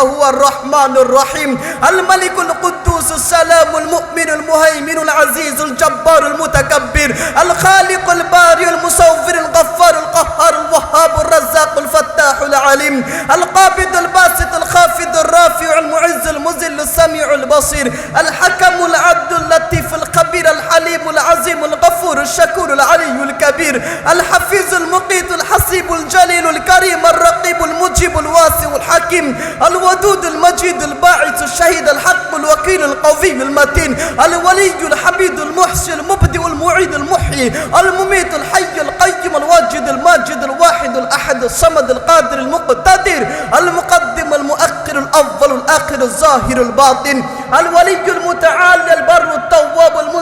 هو الرحمن الرحيم. الملك القدوس السلام المؤمن المهيمن العزيز الجبار المتكبر الخالق الباري المصور الغفار القهار الوهاب الرزاق الفتاح العليم القابض الباسط الخافض الرافع المعز المذل السميع البصير الحكم العدل اللطيف الخبير الحليم العظيم الغفور الشكور العلي الكبير الحفيظ المقيت الحسيب الجليل الكريم الرقيب المجيب الواسع الحكيم الودود المجيد الباعث الشهيد الحق الوكيل القوي المتين الولي الحميد المحسن المبدئ المعيد المحيي المميت الحي القيم الواجد الماجد الواحد الأحد الصمد القادر المقتدر المقدم المؤخر الأول الآخر الظاهر الباطن الولي المتعالي البر التواب المنتقم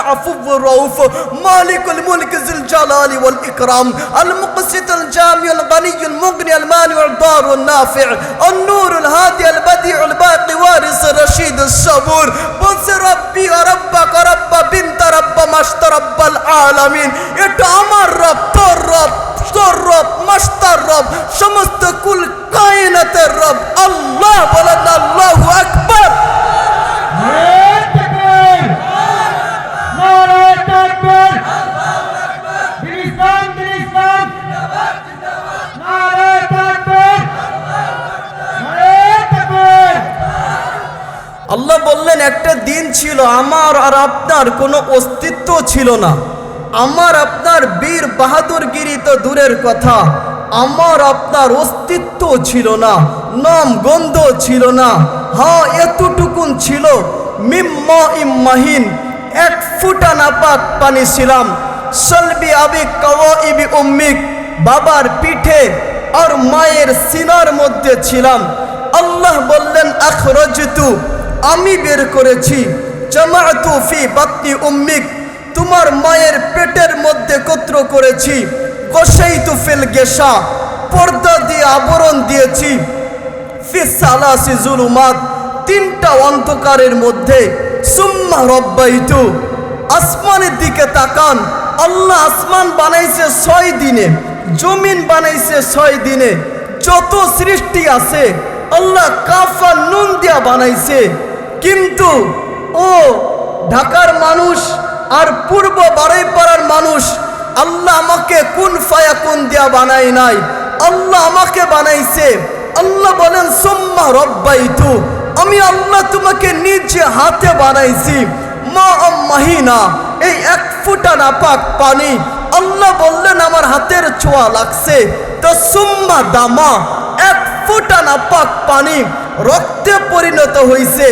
عفو الرؤوف مالك الملك ذي الجلال والإكرام المقسط الجامع الغني المغني المانع الضار النافع النور الهادي البديع الباقي وارث الرشيد الصبور بص ربي وربك رب بنت رب مشت رب العالمين এটা আমার রব তোর রব তোর রব মাস্টার রব সমস্ত কুল কায়নাতের রব আল্লাহ বলেন আল্লাহু আকবার নারায়ে ছিল, আমার আর আপনার কোনো অস্তিত্ব ছিল না। আমার আপনার বীর বাহাদুরগিরি তো দূরের কথা। আমার আপনার অস্তিত্ব ছিল না, নাম গন্ধ ছিল না। হ্যাঁ এতটুকুন ছিল। মিম্মা ইম্মাহিন, এক ফুটা নাপাক পানি ছিলাম। সলবি আবিক কাওয়াইবি উম্মিক, বাবার পিঠে আর মায়ের সিনার মধ্যে ছিলাম। আল্লাহ বললেন, আখরজতু আমি বের করেছি। জামাতু ফি বাতনি উম্মিক, তোমার মায়ের পেটের মধ্যে কত্র করেছি। গোসাইতু ফিল গেসা, পর্দা দিয়ে আবরণ দিয়েছি। ফিসালাসি জুলুমাত, তিনটা অন্ধকারের মধ্যে। সুম্মা রব্বাইতু, আসমানের দিকে তাকান। আল্লাহ আসমান বানাইছে ছয় দিনে, জমিন বানাইছে ছয় দিনে। যত সৃষ্টি আছে, আল্লাহ কাফা নুন দিয়া বানাইছে। কিন্তু ও ঢাকার মানুষ আর পূর্ব বাড়াইপাড়ার মানুষ, আল্লাহ আমাকে কোন ফায়া কোন দিয়া বানাই নাই। আল্লাহ আমাকে বানাইছে। আল্লাহ বলেন, সোম্মা রব্বাই তু আমি আল্লাহ তোমাকে নিজে হাতে বানাইছি। মা মাহিনা এই এক ফুটা নাপাক পানি। আল্লাহ বললেন, আমার হাতের ছোঁয়া লাগছে। তো সুম্মা দামা, এক ফুটা নাপাক পানি রক্তে পরিণত হইছে।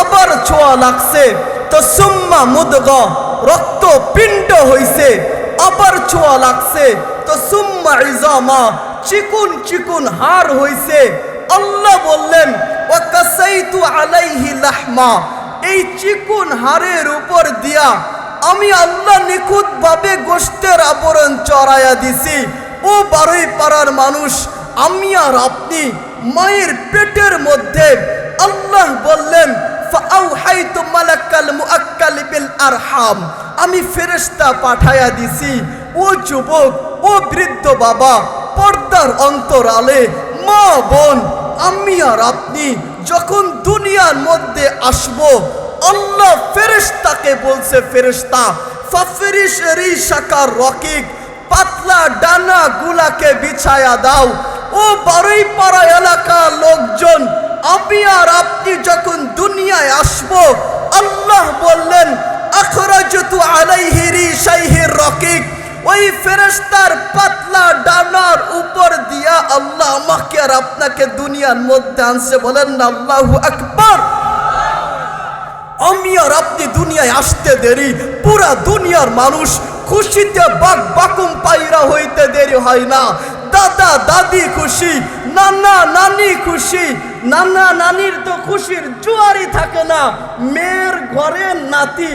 আবার ছোঁয়া লাগছে। তো সুম্মা মুদগ, রক্ত পিণ্ড হইছে। আবার ছোঁয়া লাগছে। তো সুম্মা ইজামা, চিকুন চিকুন হার হইছে। আল্লাহ বললেন, ওয়াকাসাইতু আলাইহি লাহমা এই চিকুন হারের উপর দিয়া আমি আল্লাহ নিখুঁত ভাবে গোষ্ঠের আবরণ চড়াইয়া দিছি। ও বারোই পাড়ার মানুষ, আমি আর আপনি মায়ের পেটের মধ্যে আল্লাহ বললেন আমি ফেরেশতা পাঠাইয়া দিছি, ও যুবক, ও বৃদ্ধ বাবা, পর্দার অন্তরালে, মা বোন, আমি আর আপনি যখন দুনিয়ার মধ্যে আসব, আল্লাহ ফেরেশতাকে বলছে রিশাকার রকিক, পাতলা ডানা গুলাকে বিছায়া দাও। ও বারোই পাড়া এলাকার লোকজন আমি আর আপনি যখন দুনিয়ায় আসব, আল্লাহ বললেন, আখরাজতু আলাইহি রিশাইহির রকিক। ওই পাতলা ডানার উপর আল্লাহ আর আপনাকে দুনিয়ার বলেন না আল্লাহু আকবার। আপনি দুনিয়ায় আসতে দেরি, পুরা দুনিয়ার মানুষ খুশিতে বাক বাকুম পাইরা হইতে দেরি হয় না। দাদা দাদি খুশি, নানা নানি খুশি নানা নানির তো খুশির জুয়ারি থাকে না। মেয়ের ঘরের নাতি,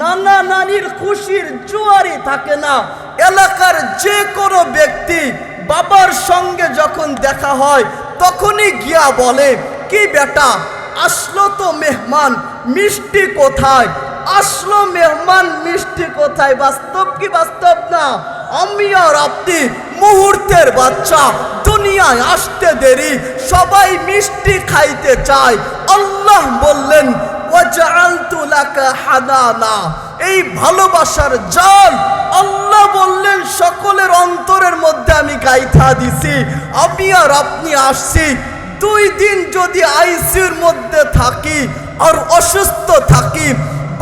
নানা নানির খুশির জুয়ারি থাকে না। এলাকার যে কোনো ব্যক্তি বাবার সঙ্গে যখন দেখা হয়, তখনই গিয়া বলে, কি বেটা, আসলো তো মেহমান, মিষ্টি কোথায়? আসলো মেহমান, মিষ্টি কোথায়? বাস্তব কি বাস্তব না? আমি আর আপনি মুহূর্তের বাচ্চা দুনিয়ায় আসতে দেরি, সবাই মিষ্টি খাইতে চায়। আল্লাহ বললেন এই ভালোবাসার জাল আল্লাহ বললেন, সকলের অন্তরের মধ্যে আমি গাইথা দিছি, আমি আর আপনি আসছি। দুই দিন যদি আইসিউর মধ্যে থাকি আর অসুস্থ থাকি,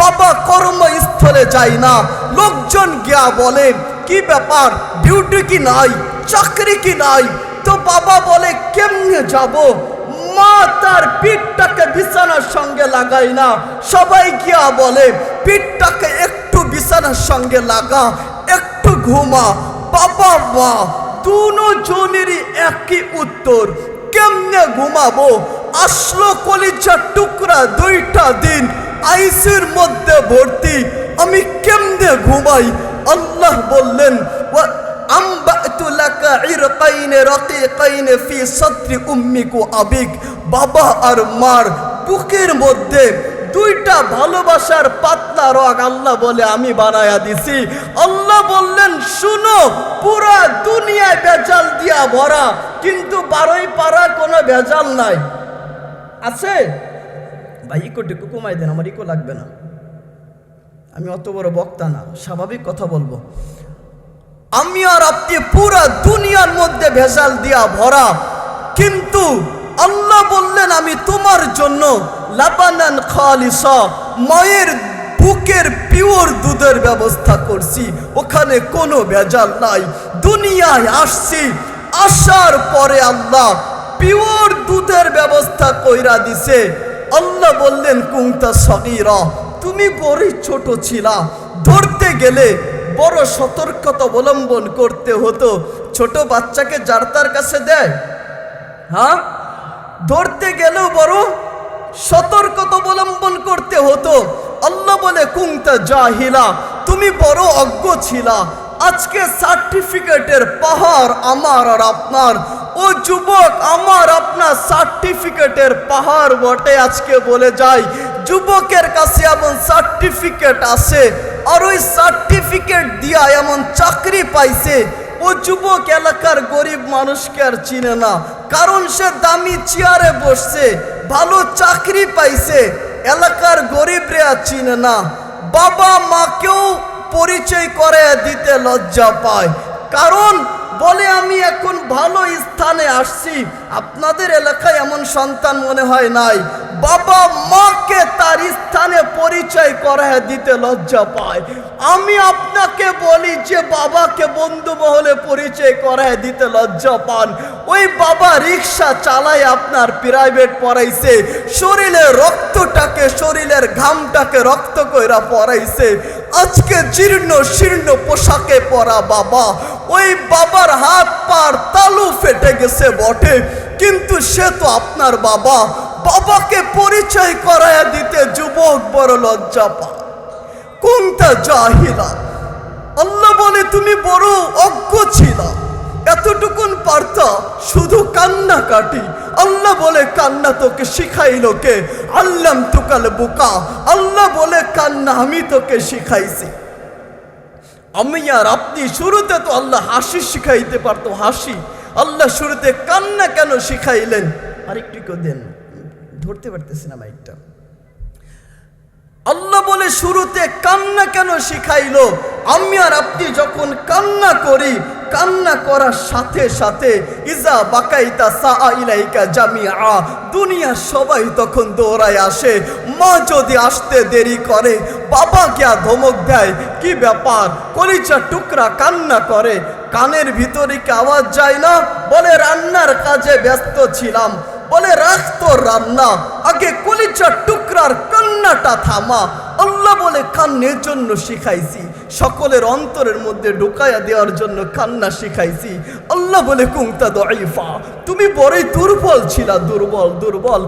বাবা কর্মস্থলে যাই না। লোকজন গিয়া বলে, কি ব্যাপার? ডিউটি কি নাই? চাকরি কি নাই? বাবা বলে, কেমনে যাব? মা তার পিঠটাকে বিছানার সঙ্গে লাগাই না। সবাই গিয়া বলে, পিঠটাকে একটু বিছানার সঙ্গে লাগা, একটু ঘুমা। বাবা মা, দুজনেরই একই উত্তর, কেমনে ঘুমাবো? আসলো কলিজার টুকরা দুইটা দিন, আইসির মধ্যে ভর্তি, আমি কেমনে ঘুমাই? আল্লাহ বললেন, "ওয়া আম্বাতু লাকা ইরকাইন রাকিকাইন ফি সাদরি উম্মিক আবিক। বাবা আর মার বুকের মধ্যে দুইটা ভালোবাসার পাতলা রগ আল্লাহ বলে আমি বানায়া দিছি। আল্লাহ বললেন, শুনো, পুরা দুনিয়ায় বেজাল দিয়া ভরা, কিন্তু বারোই পাড়া কোনো বেজাল নাই। আছে? ভাই, ইকো টিকো কমাই দেন, আমার ইকো লাগবে না। আমি অত বড় বক্তা না, স্বাভাবিক কথা বলব। আমি আর আপনি পুরা দুনিয়ার মধ্যে ভেজাল দিয়া ভরা। কিন্তু আল্লাহ বললেন, আমি তোমার জন্য লাবানান খালিসা, মায়ের বুকের পিওর দুধের ব্যবস্থা করছি। ওখানে কোনো ভেজাল নাই। দুনিয়ায় আসছি। আসার পরে আল্লাহ পিওর দুধের ব্যবস্থা কইরা দিছে। আল্লাহ বললেন কুংতা সগীরা, তুমি বড়ই ছোট ছিলা। ধরতে গেলে বড় সতর্কতা অবলম্বন করতে হতো। ছোট বাচ্চাকে যার তার কাছে দেয়। হ্যাঁ? ধরতে গেলেও বড় সতর্কতা অবলম্বন করতে হতো। আল্লাহ বলে কুংতা জাহিলা, তুমি বড় অজ্ঞ ছিলা। আজকে সার্টিফিকেটের পাহাড় আমার আর আপনার। ও যুবক, আমার আপনার সার্টিফিকেটের পাহাড় বটে আজকে বলে যাই। যুবকের কাছে এমন সার্টিফিকেট আছে আর ওই সার্টিফিকেট দিয়া এমন চাকরি পাইছে, ও যুবক এলাকার গরিব মানুষকে আর চিনে না। কারণ সে দামি চেয়ারে বসছে, ভালো চাকরি পাইছে, এলাকার গরিবরে আর চিনে না। বাবা মাকেও পরিচয় করে দিতে লজ্জা পায়। কারণ বলে আমি এখন ভালো স্থানে আসছি। আপনাদের এলাকায় এমন সন্তান মনে হয় নাই। বাবা মাকে তার স্থানে পরিচয় করায় দিতে লজ্জা পায়। আমি আপনাকে বলি যে বাবাকে বন্ধু মহলে পরিচয় করায় দিতে লজ্জা পান, ওই বাবা রিক্সা চালায় আপনার প্রাইভেট পড়াইছে শরীরের রক্তটাকে, শরীরের ঘামটাকে রক্ত কইরা পড়াইছে। আজকে জীর্ণ শীর্ণ পোশাকে পরা বাবা, ওই বাবার হাত পার তালু ফেটে গেছে বটে, কিন্তু সে তো আপনার বাবা। বাবাকে পরিচয় করায় দিতে যুবক বড় লজ্জা পায়। কোনটা জাহিলা আল্লাহ বলে, তুমি বড় অজ্ঞ ছিল। এতটুকুন পারতা শুধু কান্না কাটি আল্লাহ বলে, কান্না তোকে শিখাইল কে? আল্লাম তুকাল বোকা। আল্লাহ বলে, কান্না আমি তোকে শিখাইছি। আমি আর আপনি শুরুতে তো আল্লাহ হাসি শিখাইতে পারতো, হাসি। আল্লাহ শুরুতে কান্না কেন শিখাইলেন? আরেকটু কেউ দেন, ধরতে পারতেছি না মাইকটা আল্লাহ বলে শুরুতে কান্না কেন শিখাইলো? আমি আর আপনি যখন কান্না করি, কান্না করার সাথে সাথে ইজা বাকাইতা সা ইলাইকা জামিআ, দুনিয়া সবাই তখন দৌড়ায় আসে। মা যদি আসতে দেরি করে, বাবা গিয়া ধমক দেয়, কি ব্যাপার? কলিচা টুকরা কান্না করে? কানের ভিতরে কি আওয়াজ যায় না? বলে, রান্নার কাজে ব্যস্ত ছিলাম। বলে, রাখ তোর রান্না। আগে কলিচার টুকরার কান্নাটা থামা। আল্লাহ বলে, কান্নের জন্য শিখাইছি। সকলের অন্তরের মধ্যে ঢুকাইয়া দেওয়ার জন্য কান্না শিখাইছি। আল্লাহ বলে কুংতা দইফা তুমি বড়ই দুর্বল ছিলা, দুর্বল দুর্বল।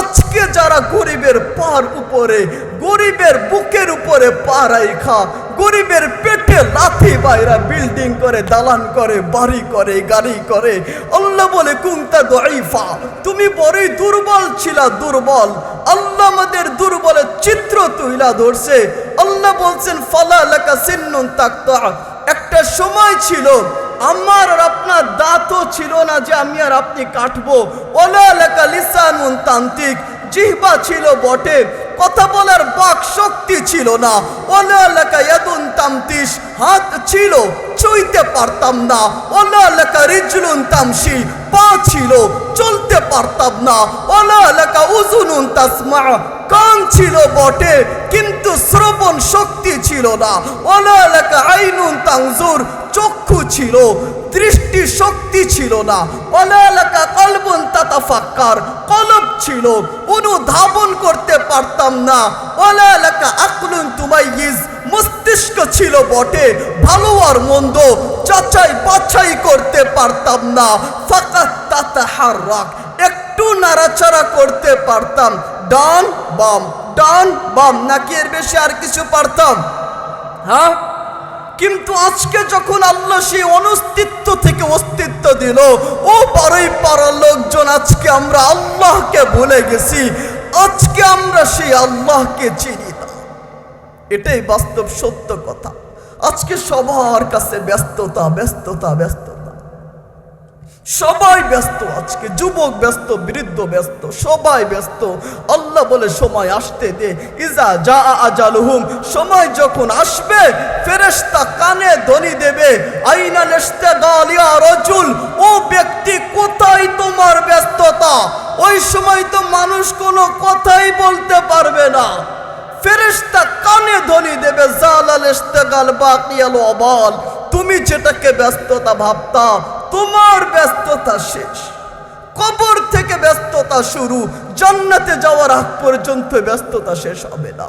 আজকে যারা গরিবের পার উপরে গরিবের বুকের উপরে পা রাইখা, গরিবের পেটে লাথি বাইরা বিল্ডিং করে, দালান করে, বাড়ি করে, গাড়ি করে। আল্লাহ বলে কুংতা দইফা তুমি বড়ই দুর্বল ছিলা, দুর্বল। আল্লাহ আমাদের দুর্বলের চিত্র তুইলা ধরছে। আল্লাহ বলছেন, ফালা লেখা সিন্নুন তাক্তা। একটা সময় ছিল, আমার আর আপনার দাঁতও ছিল না যে আমি আর আপনি কাটবো। ওলা লেখা লিসানুন তান্ত্রিক জিহ্বা ছিল বটে কথা বলার বাক শক্তি ছিল না। ওলা এলাকায় তামতিস হাত ছিল চুইতে পারতাম না। ওলা লেখা রিজলুন তামসি, পা ছিল, চলতে পারতাম না। ওলা লেখা উজুনুন তাসমা, কান ছিল বটে, কিন্তু শ্রবণ শক্তি ছিল না। ওলা লেখা আইনুন তাংজুর, চক্ষু ছিল, দৃষ্টি শক্তি ছিল না। এলাকা কলবন তাতাফাক্কার, কলব ছিল, অনুধাবন করতে পারতাম না। এলাকা আকলুন তুমাইয়িজ মস্তিষ্ক ছিল বটে, ভালো আর মন্দ যাচাই বাছাই করতে পারতাম না। ফাকাত তাতাহাররাক, একটু নাড়াচাড়া করতে পারতাম। ডান, বাম ডান, বাম, নাকি এর বেশি আর কিছু পারতাম? হ্যাঁ? কিন্তু আজকে যখন আল্লাহ সেই অনস্তিত্ব থেকে অস্তিত্ব দিল, ও পারই পাড়ার লোকজন, আজকে আমরা আল্লাহকে ভুলে গেছি। আজকে আমরা সেই আল্লাহকে চিনি। এটাই বাস্তব সত্য কথা। আজকে সবার কাছে ব্যস্ততা ব্যস্ততা ব্যস্ততা। সবাই ব্যস্ত আজকে, যুবক ব্যস্ত, বৃদ্ধ ব্যস্ত, সবাই ব্যস্ত। আল্লাহ বলে, সময় আসতে দে। ইজা যা আজালহুম। সময় যখন আসবে, ফেরেশতা কানে ধ্বনি দেবে, আইনা ইস্তেগাল ইয়া রজুল। ও ব্যক্তি, কোথায় তোমার ব্যস্ততা? ওই সময় তো মানুষ কোনো কথাই বলতে পারবে না। ফেরেশতা কানে ধ্বনি দেবে, জালাল ইস্তেগাল বাকিয়াল অবাল। তুমি যেটাকে ব্যস্ততা ভাবতা, তোমার ব্যস্ততা শেষ। কবর থেকে ব্যস্ততা শুরু, জান্নাতে যাওয়ার আগ পর্যন্ত ব্যস্ততা শেষ হবে না।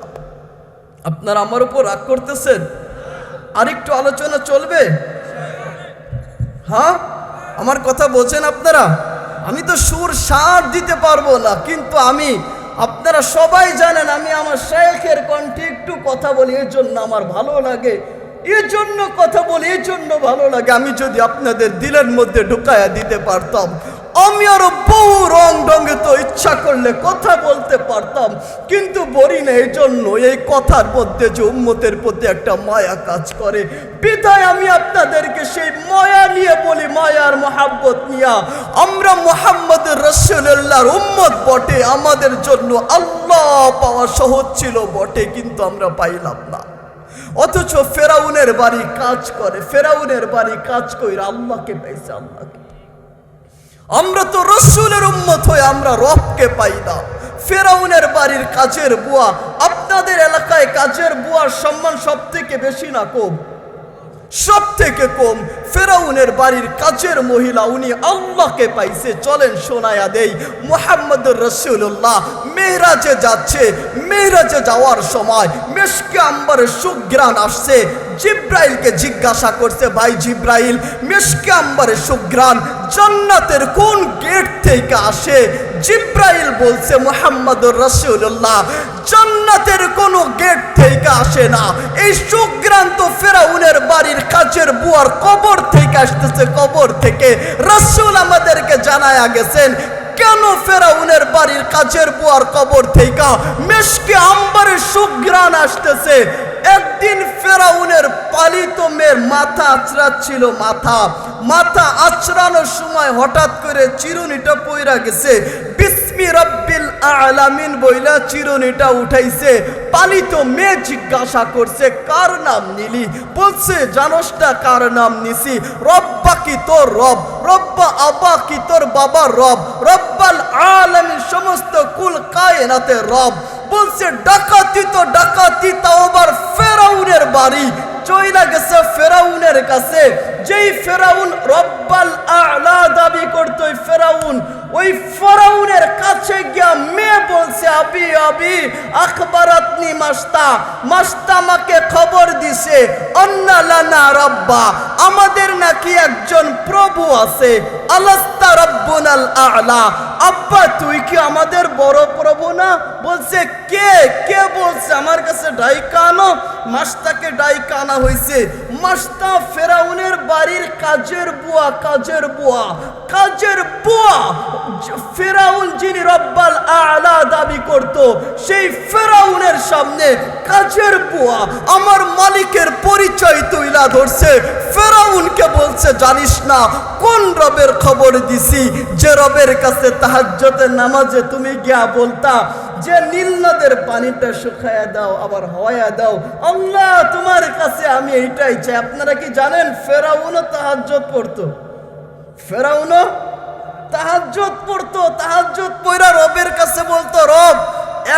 আপনারা আমার উপর রাগ করতেছেন? আরেকটু আলোচনা চলবে? হ্যাঁ? আমার কথা বলছেন আপনারা? আমি তো সুর সার দিতে পারব না, কিন্তু আমি আপনারা সবাই জানেন, আমি আমার শেখের কণ্ঠে একটু কথা বলি, এর জন্য আমার ভালো লাগে। এর জন্য কথা বলি, এর জন্য ভালো লাগে। আমি যদি আপনাদের দিলের মধ্যে ঢুকায়া দিতে পারতাম আমি আরও বহু রং ঢঙ্গে তো ইচ্ছা করলে কথা বলতে পারতাম। কিন্তু বলি না, এই জন্য এই কথার মধ্যে যে উম্মতের প্রতি একটা মায়া কাজ করে। বিধায় আমি আপনাদেরকে সেই মায়া নিয়ে বলি, মায়ার মহাব্বত নিয়া। আমরা মোহাম্মদ রসুল্লাহর উম্মত বটে, আমাদের জন্য আল্লাহ পাওয়া সহজ ছিল বটে, কিন্তু আমরা পাইলাম না। অথচ ফেরাউনের বাড়ি কাজ করে, ফেরাউনের বাড়ি কাজ করে আল্লাহকে পাইছে আল্লাহকে। আমরা তো রসুলের উম্মত হয়ে আমরা পাই না ফেরাউনের বাড়ির কাজের বুয়া, আপনাদের এলাকায় কাজের বুয়ার সম্মান সব থেকে বেশি না কম? সব থেকে কম। ফেরাউনের বাড়ির কাজের মহিলা, উনি আল্লাহকে পাইছে। চলেন শোনায়া দেই মোহাম্মদ রসুল্লাহ মেহরাজে যাচ্ছে। মেহরাজে যাওয়ার সময় মেশকে আম্বারের সুগ্রান আসছে। জিব্রাইলকে জিজ্ঞাসা করছে, ভাই জিব্রাইল, মেশকে আম্বারের সুগ্রান জান্নাতের কোন গেট থেকে আসে? জিব্রাইল বলছে মোহাম্মদ রসুল্লাহ জান্নাতের কোনো গেট থেকে আসে না। এই সুগ্রান্ত ফেরাউনের বাড়ির কাছের বুয়ার কবর থেকে আসতেছে, কবর থেকে। রসুল আমাদেরকে জানায়া গেছেন, কেন ফেরাউনের বাড়ির কাছের বুয়ার কবর থেকে মেশকে আম্বারের সুগ্রান আসতেছে? একদিন ফেরাউনের পালিত মেয়ের মাথা আছড়াচ্ছিল মাথা। মাথা আছড়ানোর সময় হঠাৎ করে চিরুনিটা পইরা গেছে। বিস্মি রব্বিল আলামিন বইলা চিরুনিটা উঠাইছে, পালিত মেয়ে জিজ্ঞাসা করছে, কার নাম নিলি? বলছে জানসটা কার নাম নিছি। রব্বা কি তোর রব? রব্বা আবা কি তোর বাবার রব? রব্বাল আলামিন সমস্ত কুল কায়নাতের রব। বলছে, ডাকাতি তো ডাকাতি, তাও আবার ফেরাউনের বাড়ি। চইলা গেছে ফেরাউনের কাছে। যেই ফেরাউন রব্বাল আলা দাবি করতো, ওই ফেরাউন, ওই ফেরাউনের কাছে গিয়া মেয়ে বলছে, আবি আবি আখবরাতনি মাস্তা মাস্তা আমাকে খবর দিছে, অন্না লানা রব্বা, আমাদের নাকি একজন প্রভু আছে, আলাস্তা রব্বুনাল আলা। আব্বা, তুই কি আমাদের বড় প্রভু না? বলছে, কে? কে বলছে? আমার কাছে ডাইকা আনো। মাসটাকে ডাইকা আনা হয়েছে। মাস্তা ফেরাউনের বাড়ির কাজের বুয়া কাজের বুয়া কাজের বুয়া। ফেরাউন যিনি রব্বাল আলা দাবি করে পড়তো সেই ফেরাউনের সামনে কাজের বুয়া আমার মালিকের পরিচয় তুইলা ধরছে। ফেরাউনকে বলছে, জানিস না, কোন রবের খবর দিছি? যে রবের কাছে তাহাজ্জতের নামাজে তুমি গিয়া বলতা, যে নীল নদের পানিটা শুকায়া দাও, আবার হওয়া দাও, আল্লাহ তোমার কাছে আমি এইটাই চাই। আপনারা কি জানেন, ফেরাউনও তাহাজ্জত পড়তো। ফেরাউনও তাহাজ্জত পড়তো তাহাজ্জত পয়রা রবের কাছে বলতো, রব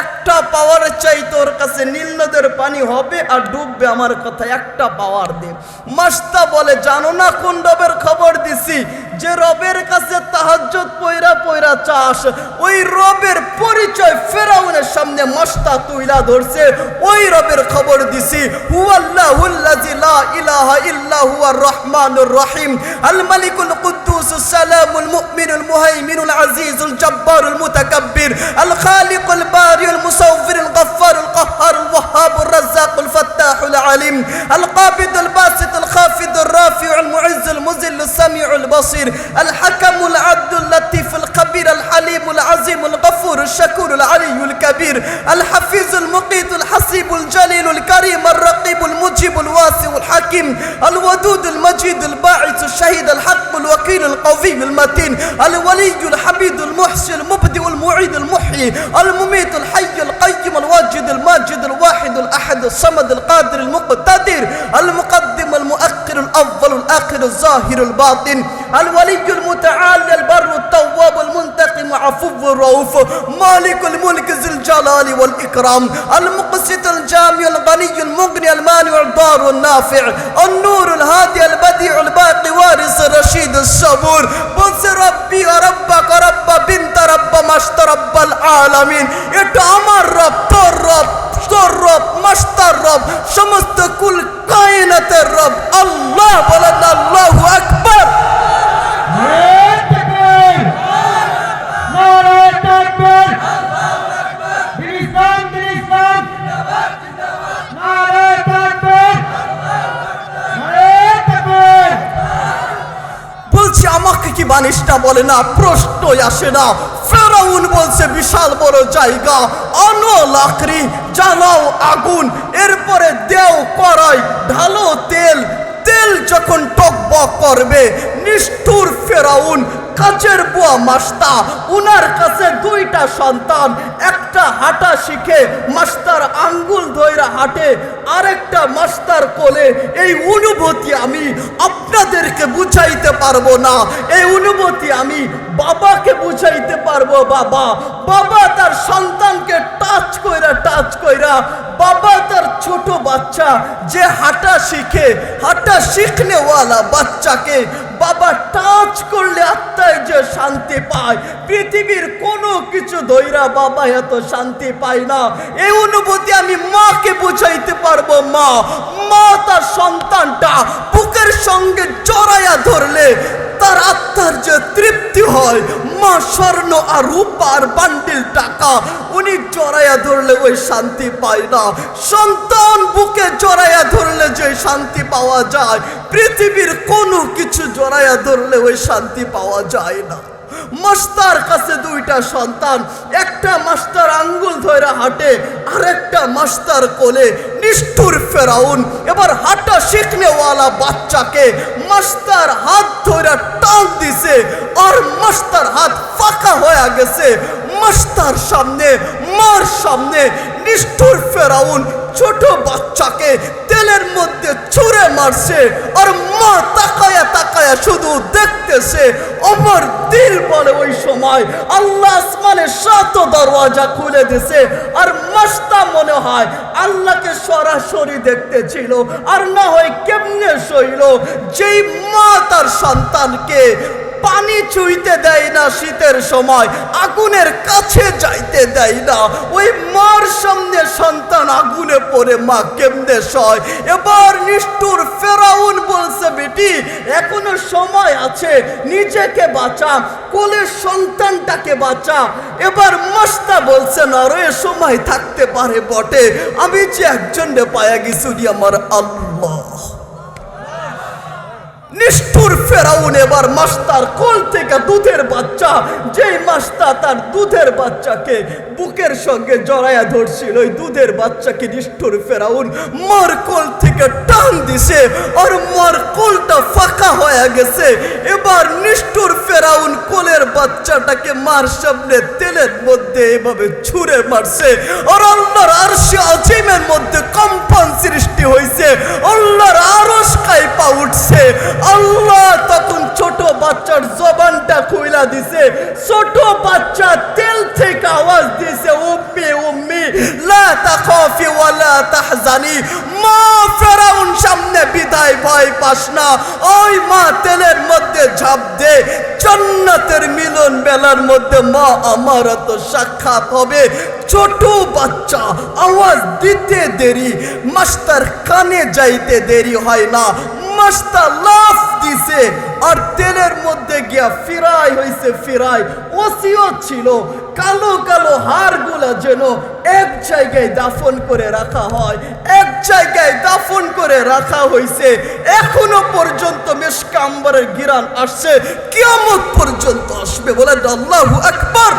একটা পাওয়ার চাই তোর কাছে নীল নদের পানি হবে আর ডুববে আমার কথা, একটা পাওয়ার দে। মাস্তা বলে, জানো না কোন রবের খবর দিছি? যে রবের কাছে তাহাজ্জত পয়রা পয়রা চাস, ওই রবের পরিচয় ফেরাউনের সামনে মাস্তা তুইলা ধরছে। ওই রবের খবর দিছি হুয়াল্লাহুল্লাজি লা ইলাহা রহমানুর রহিম। আল মালিকুল কুদ্দুস সালামুল মুমিনুল মুহাইমিনুল আজিজুল জব্বারুল মুতাকাব্বির। আল العليم القابض الباسط الخافض الرافع المعز المذل السميع البصير الحكم العبد اللطيف الخبير الحليم العظيم الغفور الشكور العلي الكبير الحفيظ المقيت الحسيب الجليل الكريم الرقيب المجيب الواسع الحكيم الودود المجيد الباعث الشهيد الحق الوكيل القوي المتين الولي الحميد المحسن المبدئ المعيد المحيي المميت الحي القيوم القيم الواجد الماجد الواحد الأحد الصمد القادر المقتدر المقدم المؤخر الأول الآخر الظاهر الباطن الولي المتعالي البر التواب المنتقم عفو الرؤوف مالك الملك ذي الجلال والإكرام المقسط الجامع الغني المغني المانع الضار النافع النور الهادي البديع الباقي وارث الرشيد الصبور بص ربي وربك رب بنت رب مشت رب العالمين এটা আমার রব তোর রব তোর রব মাস্টার রব সমস্ত কুল কায়নাতের রব আল্লাহ বলেন আল্লাহু আকবার আমাকে কি বানিসটা বলে না? প্রশ্নই আসে না। ফেরাউন বলছে, বিশাল বড় জায়গা, আনো লাকড়ি, জ্বালাও আগুন, এরপরে দেও করাই ঢালো তেল তেল যখন টকবক করবে নিষ্ঠুর ফেরাউন কাজের বুয়া মাস্তা, উনার কাছে দুইটা সন্তান, একটা হাঁটা শিখে মাস্তার আঙ্গুল ধইরা হাঁটে, আরেকটা মাস্তার কোলে, এই অনুভূতি আমি আপনাদেরকে বুঝাইতে পারব না। এই অনুভূতি আমি বাবাকে বুঝাইতে পারব, বাবা। বাবা তার সন্তানকে টাচ কইরা টাচ কইরা, বাবা তার ছোট বাচ্চা যে হাঁটা শিখে, হাঁটা শিখনেওয়ালা বাচ্চাকে বাবা টাচ করলে আত্মায় যে শান্তি পায়। পৃথিবীর কোনো কিছু ধৈরা বাবা এত শান্তি পায় না। এই অনুভূতি আমি মাকে বুঝাইতে পারব, মা। মা তার সন্তানটা বুকের সঙ্গে জড়াইয়া ধরলে তার আত্মার যে তৃপ্তি হয় মা স্বর্ণ আর রূপার বান্ডিল টাকা, উনি জড়াইয়া ধরলে ওই শান্তি পায় না। সন্তান বুকে জড়াইয়া ধরলে যে শান্তি পাওয়া যায়, পৃথিবীর কোনো কিছু জড়াইয়া ধরলে ওই শান্তি পাওয়া যায় না। মাস্টার কাছে দুইটা সন্তান, একটা মাস্টার আঙ্গুল ধরে হাঁটে আর একটা মাস্টার কোলে নিষ্ঠুর ফেরাউন। এবার হাঁটা শিখনেওয়ালা বাচ্চাকে মাস্টার হাত ধরে টান দিছে আর মাস্টার হাত ফাঁকা হয়ে গেছে। মাস্টার সামনে, মার সামনে নিষ্ঠুর ফেরাউন ছোট বাচ্চাকে তেলের মধ্যে ছুঁড়ে মারছে আর মা তাকায়া তাকায়া শুধু দেখতেছে। অমর দিল বলে ওই সময় আল্লাহ আসমানের সাত দরওয়াজা খুলে দিছে আর মাস্তা মনে হয় আল্লাহকে সরাসরি দেখতেছিল আর না হয় কেমনে সইল? যেই মা তার সন্তানকে পানি চুইতে দেয় না শীতের সময়, আগুনের কাছে যাইতে দেয় না। ওই মার সামনে সন্তান আগুনে পড়ে, মা কেমনে সয়? এবার নিষ্ঠুর ফেরাউন বলছে, বেটি, এখনও সময় আছে, নিজেকে বাঁচা কোলের সন্তানটাকে বাঁচা। এবার মাস্তা বলছে, না রে, সময় থাকতে পারে বটে। আমি যে একজন পায়া গেছি আমার আল্লাহ। নিষ্ঠুর ফেরাউন এবার মাস্টার কোল থেকে দুধের বাচ্চা যেই মাস্টার তার দুধের বাচ্চাকে বুকের সঙ্গে জড়ায়া ধরছিল, ওই দুধের বাচ্চাকে নিষ্ঠুর ফেরাউন মার কোল থেকে টান দিছে আর মার কোলটা ফাঁকা হয়ে গেছে। এবার নিষ্ঠুর ফেরাউন কোলের বাচ্চাটাকে মার সামনে তেলের মধ্যে এভাবে ছুঁড়ে মারছে আর আল্লাহর আরশে আজিমের মধ্যে কম্পন সৃষ্টি হয়েছে আল্লাহর আরশ কাইপা উঠছে। আল্লাহ তখন ছোট বাচ্চার জবানটা খুইলা দিছে। ছোট বাচ্চা তেল থেকে আওয়াজ দিছে, উম্মি উম্মি, লা তাখাফি ওয়ালা তাহজানি। মা ফেরাউন সামনে বিদায় ভয় পাস না। ওই মা তেলের মধ্যে ঝাঁপ দে। জান্নাতের মিলন বেলার মধ্যে মা আমার তো সাক্ষাৎ হবে। ছোট বাচ্চা, আওয়াজ দিতে দেরি। মাস্টার কানে যাইতে দেরি হয় না। মাস্টার লাফ দিছে, আর তেলের মধ্যে গিয়া ফিরাই হইছে, ফিরাই। ওসিও ছিল, কালো কালো হাড়গুলা যেন এক জায়গায় দাফন করে রাখা হয়, এক জায়গায় দাফন করে রাখা হইছে। এখনও পর্যন্ত মেশকাম্বরের গিরান আসছে, কিয়ামত পর্যন্ত আসবে বলে আল্লাহু আকবার।